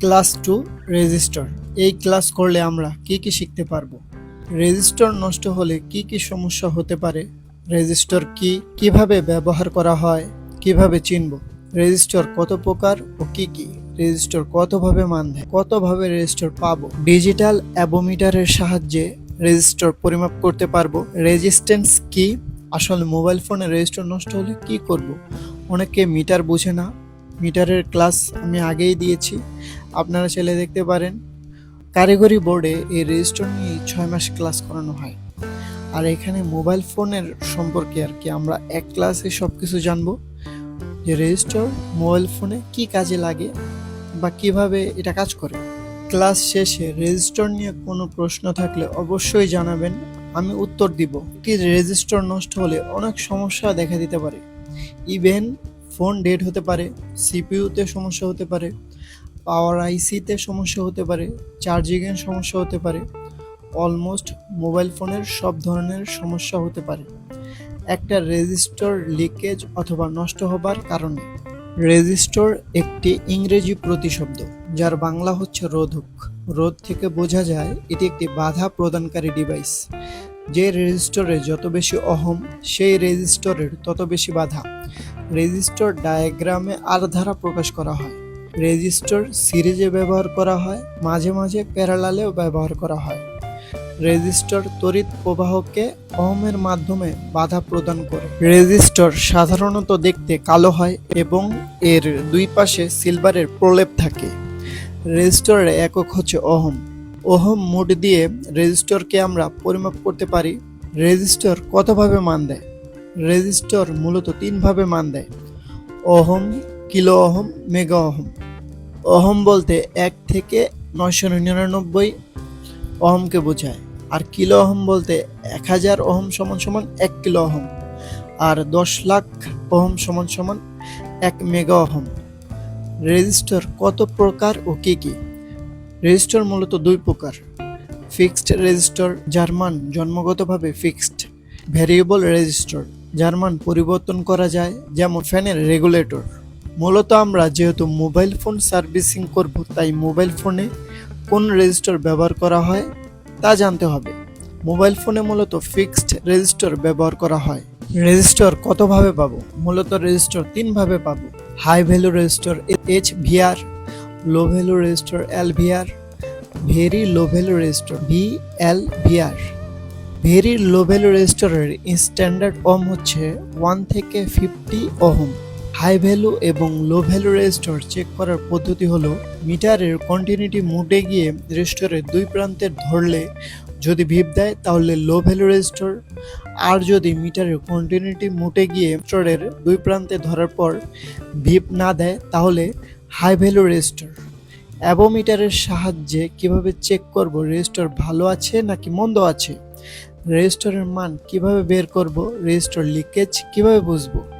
Class two, register. এই class করলে আমরা কি কি শিখতে পারব? রেজিস্টার নষ্ট হলে কি কি সমস্যা হতে পারে? রেজিস্টার কি কীভাবে ব্যবহার করা হয়? কীভাবে চিনব? রেজিস্টার কত প্রকার ও কি কি? রেজিস্টার কতভাবে মান দেয় কতভাবে রেজিস্টার পাবো? ডিজিটাল অ্যাবোমিটারের সাহায্যে রেজিস্টার পরিমাপ করতে পারব? রেজিস্ট্যান্স কি? আসলে মোবাইল ফোনে রেজিস্টার নষ্ট হলে কি করব? অনেকে মিটার বুঝে না। মিটারের ক্লাস আমি আগেই দিয়েছি। আপনারা চাইলে দেখতে পারেন। কারিগরি বোর্ডে এই রেজিস্টার নিয়ে ছয় মাস ক্লাস করানো হয়। আর এখানে মোবাইল ফোনের সম্পর্কে আর কি আমরা এক ক্লাসে সব কিছু জানব। যে রেজিস্টার মোবাইল ফোনে কি কাজে লাগে বা কীভাবে এটা কাজ করে। ক্লাস শেষে রেজিস্টার নিয়ে কোনো প্রশ্ন থাকলে অবশ্যই জানাবেন। আমি উত্তর দিব। একটি রেজিস্টার নষ্ট হলে অনেক সমস্যা দেখা দিতে পারে। ইভেন ফোন ডেড হতে পারে সিপিইউতে সমস্যা হতে পারে। পাওয়ার আইসিতে সমস্যা হতে পারে চার্জিংয়ের সমস্যা হতে পারে অলমোস্ট মোবাইল ফোনের সব ধরনের সমস্যা হতে পারে। একটা রেজিস্টর লিকেজ অথবা নষ্ট হবার কারণে। রেজিস্টর একটি ইংরেজি প্রতিশব্দ, যার বাংলা হচ্ছে রোধক। রোধ থেকে বোঝা যায়, এটি একটি বাধা প্রদানকারী ডিভাইস যে রেজিস্টরে যত বেশি অহম, সেই রেজিস্টরের তত বেশি বাধা। রেজিস্টর ডায়াগ্রামে আর ধারা প্রকাশ করা হয়। রেজিস্টর সিরিজে ব্যবহার করা হয়, মাঝে মাঝে প্যারালালেও ব্যবহার করা হয়। রেজিস্টর তড়িৎ প্রবাহকে অহমের মাধ্যমে বাধা প্রদান করে। রেজিস্টর সাধারণত দেখতে কালো হয় এবং এর দুই পাশে সিলভারের প্রলেপ থাকে। রেজিস্টরের একক হচ্ছে অহম অহম মোড দিয়ে রেজিস্টরকে আমরা পরিমাপ করতে পারি। রেজিস্টর কতভাবে মান দেয়? রেজিস্টর মূলত তিনভাবে মান দেয়। ওহম কিলো অহম মেগা অহম অহম বলতে এক থেকে নয়শো নিরানব্বই অহমকে বোঝায়। আর কিলো অহম বলতে এক হাজার অহম সমান সমান এক কিলো অহম আর দশ লাখ অহম সমান সমান এক মেগা অহম রেজিস্টার কত প্রকার ও কী কী? রেজিস্টার মূলত দুই প্রকার। ফিক্সড রেজিস্টার, জার্মান, জন্মগতভাবে ফিক্সড ভ্যারিয়েবল রেজিস্টার। জার্মান পরিবর্তন করা যায়, যেমন ফ্যানের রেগুলেটর। মূলত আমরা যেহেতু মোবাইল ফোন সার্ভিসিং করব, তাই মোবাইল ফোনে কোন রেজিস্টার ব্যবহার করা হয় তা জানতে হবে। মোবাইল ফোনে মূলত ফিক্সড রেজিস্টার ব্যবহার করা হয়। রেজিস্টার কতভাবে পাবো? মূলত রেজিস্টার তিনভাবে পাবো। High value register H VR low value register L VR very low value register V L VR very low value রেজিস্টারের স্ট্যান্ডার্ড ওম হচ্ছে ওয়ান থেকে ফিফটি ওহম। হাই ভ্যালু এবং লো ভ্যালু রেজিস্টার চেক করার পদ্ধতি হলো মিটারের কন্টিনিউটি মোডে গিয়ে রেজিস্টারের দুই প্রান্তের ধরলে যদি ভিপ দেয় তাহলে লো ভ্যালু রেজিস্টার আর যদি মিটারের কন্টিনিউটি মুটে গিয়ে রেজিস্টারের দুই প্রান্তে ধরার পর ভিপ না দেয় তাহলে হাই ভ্যালু রেজিস্টার অ্যাবোমিটারের সাহায্যে কীভাবে চেক করব রেজিস্টর ভালো আছে নাকি মন্দ আছে? রেজিস্টরের মান কীভাবে বের করব? রেজিস্টর লিকেজ কীভাবে বুঝব?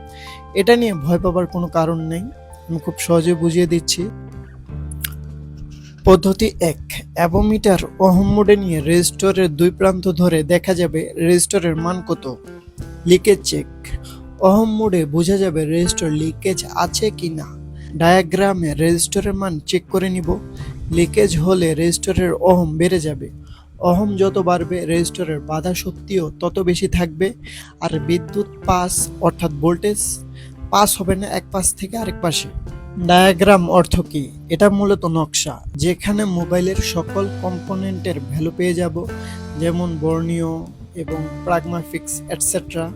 এটা নিয়ে ভয় পাবার কোনো কারণ নেই। আমি খুব সহজে বুঝিয়ে দিচ্ছি। পদ্ধতি এক অ্যাবোমিটার অহম মোডে নিয়ে রেজিস্টরের দুই প্রান্ত ধরে দেখা যাবে রেজিস্টরের মান কত। লিকেজ চেক অহম মোডে বোঝা যাবে রেজিস্টর লিকেজ আছে কি না ডায়াগ্রামে রেজিস্টরের মান চেক করে নিব। লিকেজ হলে রেজিস্টরের অহম বেড়ে যাবে। অহম যত বাড়বে, রেজিস্টরের বাধা শক্তিও তত বেশি থাকবে। আর বিদ্যুৎ পাস, অর্থাৎ ভোল্টেজ, পাস হবে না এক পাশ থেকে আরেক পাশে। ডায়াগ্রাম অর্থ কি? এটা মূলত নকশা। যেখানে মোবাইলের সকল কম্পোনেন্টের ভ্যালু পেয়ে যাব, যেমন বর্ণীয় এবং প্রাগমাফিক্স এটসেট্রা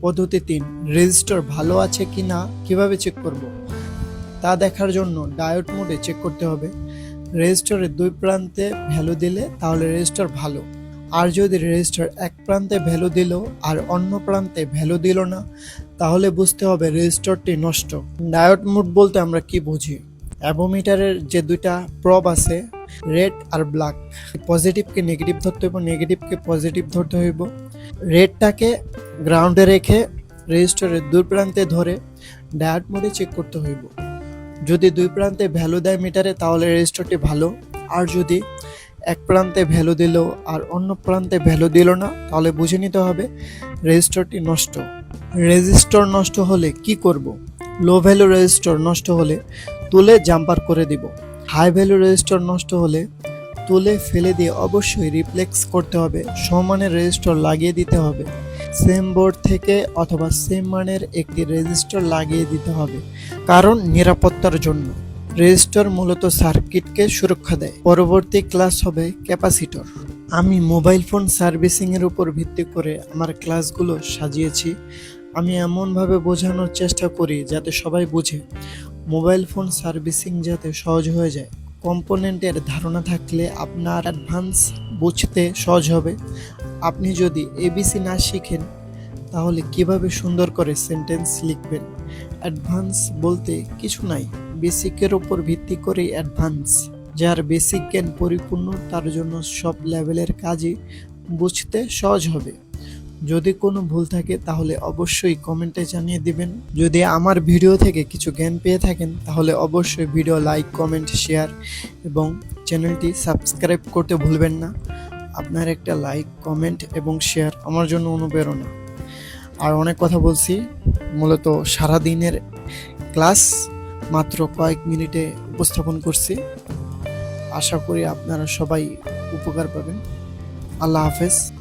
পদ্ধতি তিন, রেজিস্টার ভালো আছে কি না কীভাবে চেক করব? তা দেখার জন্য ডায়োড মোডে চেক করতে হবে। রেজিস্টারের দুই প্রান্তে ভ্যালু দিলে তাহলে রেজিস্টার ভালো। আর যদি রেজিস্টার এক প্রান্তে ভ্যালু দিল আর অন্য প্রান্তে ভ্যালু দিল না, তাহলে বুঝতে হবে রেজিস্টারটি নষ্ট। ডায়োড মোড বলতে আমরা কি বুঝি? অ্যাবোমিটারের যে দুইটা প্রব আছে রেড আর ব্ল্যাক পজিটিভকে নেগেটিভ ধরতে হইব নেগেটিভকে পজিটিভ ধরতে হইব। রেডটাকে গ্রাউন্ডে রেখে রেজিস্টারের দুই প্রান্তে ধরে ডায়োড মোডে চেক করতে হইব। যদি দুই প্রান্তে ভ্যালু দেয় মিটারে তাহলে রেজিস্টারটি ভালো। আর যদি এক প্রান্তে ভ্যালু দিল আর অন্য প্রান্তে ভ্যালু দিল না, তাহলে বুঝে নিতে হবে রেজিস্টারটি নষ্ট। রেজিস্টার নষ্ট হলে কি করব? লো ভ্যালু রেজিস্টার নষ্ট হলে তুলে জাম্পার করে দিব। হাই ভ্যালু রেজিস্টার নষ্ট হলে তুলে ফেলে দিয়ে অবশ্যই রিপ্লেক্স করতে হবে। সমানের রেজিস্টার লাগিয়ে দিতে হবে। সেম বোর্ড থেকে অথবা সেম মানের একটি রেজিস্টার লাগিয়ে দিতে হবে। কারণ নিরাপত্তার জন্য। রেজিস্টার মূলত সার্কিটকে সুরক্ষা দেয়। পরবর্তী ক্লাস হবে ক্যাপাসিটর আমি মোবাইল ফোন সার্ভিসিং এর উপর ভিত্তি করে আমার ক্লাসগুলো সাজিয়েছি। আমি এমনভাবে বোঝানোর চেষ্টা করি যাতে সবাই বুঝে। মোবাইল ফোন সার্ভিসিং যাতে সহজ হয়ে যায়। কম্পোনেন্টের ধারণা থাকলে আপনার অ্যাডভান্স বুঝতে সহজ হবে। আপনি যদি এবিসি না শিখেন, তাহলে কীভাবে সুন্দর করে সেন্টেন্স লিখবেন? অ্যাডভান্স বলতে কিছু নাই বেসিকের উপর ভিত্তি করেই অ্যাডভান্স যার বেসিক জ্ঞান পরিপূর্ণ, তার জন্য সব লেভেলের কাজই বুঝতে সহজ হবে। যদি কোনো ভুল থাকে তাহলে অবশ্যই কমেন্টে জানিয়ে দিবেন। যদি আমার ভিডিও থেকে কিছু জ্ঞান পেয়ে থাকেন, তাহলে অবশ্যই ভিডিও লাইক, কমেন্ট, শেয়ার এবং চ্যানেলটি সাবস্ক্রাইব করতে ভুলবেন না। আপনার একটা লাইক, কমেন্ট এবং শেয়ার আমার জন্য অনুপ্রেরণা। আর অনেক কথা বলছি, মূলত সারা দিনের ক্লাস মাত্র কয়েক মিনিটে উপস্থাপন করছি। আশা করি আপনারা সবাই উপকার পাবেন। আল্লাহ হাফেজ।